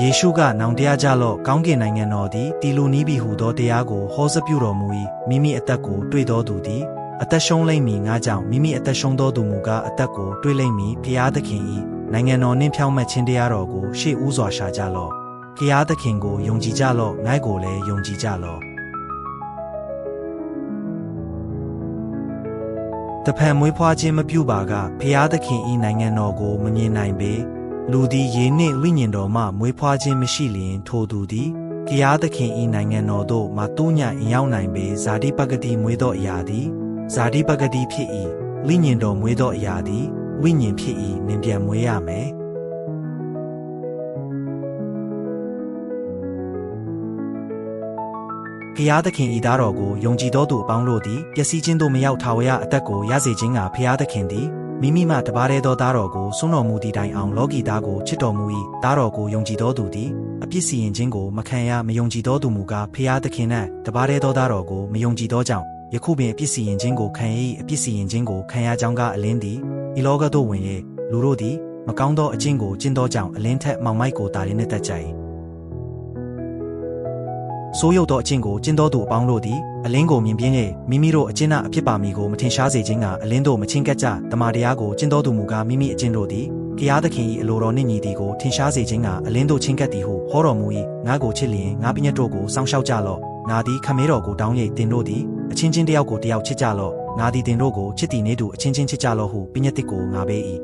ယေရှုကနောင်တရားကြလော့ကောင်းကင်နိုင်ငံတော်သည်တီလူနီးပြီဟုသောတရားကိုဟောစပြုတော်မူ၏မိမိအသက်ကိုတွေ့တော်သူသည်အသက်ရှုံးလိမ့်မည်ငါကြောင့်မိမိအသက်ရှုံးတော်သူမူကားအသက်ကိုတွေ့လိမ့်မည်ဖျားသခင်၏နိုင်ငံတော်နှင့်ဖြောင့်မတ်ခြင်းတရားတော်ကိုရှေ့ဦးစွာရှာကြလော့ဖျားသခင်ကိုယုံကြည်ကြလော့ငါ့ကိုလည်းယုံကြည်ကြလော့တဖန်မွေးဖွားခြင်းမပြုပါကဖျားသခင်၏နိုင်ငံတော်ကိုမမြင်နိုင်ပေ လူသည်ယေနှင့်ဝိညာဉ်တော်မှမွေးဖွားခြင်းမရှိလျင်ထိုသူသည်ဖျားသခင်၏နိုင်ငံတော်သို့မတူးညအင်ရောက်နိုင်ပေဇာတိပဂတိမွေးသောအရာသည်ဇာတိပဂတိဖြစ်၏ဝိညာဉ်တော်မွေးသောအရာသည်ဝိညာဉ်ဖြစ်၏နင်ပြန်မွေးရမယ်ဖျားသခင်ဤသားတော်ကိုယုံကြည်သောသူအပေါင်းတို့သည်ပျက်စီးခြင်းသို့မရောက်ထာဝရအသက်ကိုရစေခြင်းကဖျားသခင်သည် မိမိမှတပါးတဲ့သောသားတော်ကိုစွန့်တော်မူသည့်တိုင်အောင်လောကီသားကိုချစ်တော်မူ၏သားတော်ကိုယုံကြည်သောသူသည်အပြစ်စီရင်ခြင်းကိုမခံရမယုံကြည်သောသူမူကားဖျားသခင်၌တပါးတဲ့သောသားတော်ကိုမယုံကြည်သောကြောင့်ယခုပင်အပြစ်စီရင်ခြင်းကိုခံရ၏အပြစ်စီရင်ခြင်းကိုခံရကြောင်းကအလင်းသည်ဤလောကသို့ဝင်၍လူတို့သည်မကောင်းသောအကျင့်ကိုကျင့်သောကြောင့်အလင်းထက်မောင်မိုက်ကိုတာရင်းနှင့်တက်ကြ၏ ဆိုးရုပ်သောအကျင့်ကိုကျင့်သောသူအပေါင်းတို့သည်အလင်းကိုမြင်ပြင်း၍မိမိတို့အကျင့်နှအဖြစ်ပါမည်ကိုမထင်ရှားစေခြင်းကအလင်းတို့မချင်းကပ်ကြတမာတရားကိုကျင့်သောသူမူကားမိမိအကျင့်တို့သည်ဖျားသခင်၏အလိုတော်နှင့်ညီသည်ကိုထင်ရှားစေခြင်းကအလင်းတို့ချင်းကပ်သည်ဟုဟောတော်မူ၏ငါကိုချစ်လျင်ငါပညတ်တို့ကိုစောင့်ရှောက်ကြလော့ငါသည်ခမဲတော်ကိုတောင်း၍တင်တို့သည်အချင်းချင်းတယောက်ကိုတယောက်ချစ်ကြလော့ငါသည်တင်တို့ကိုချစ်သည်နေတူအချင်းချင်းချစ်ကြလော့ဟုပညတ်တစ်ကိုငါပေး၏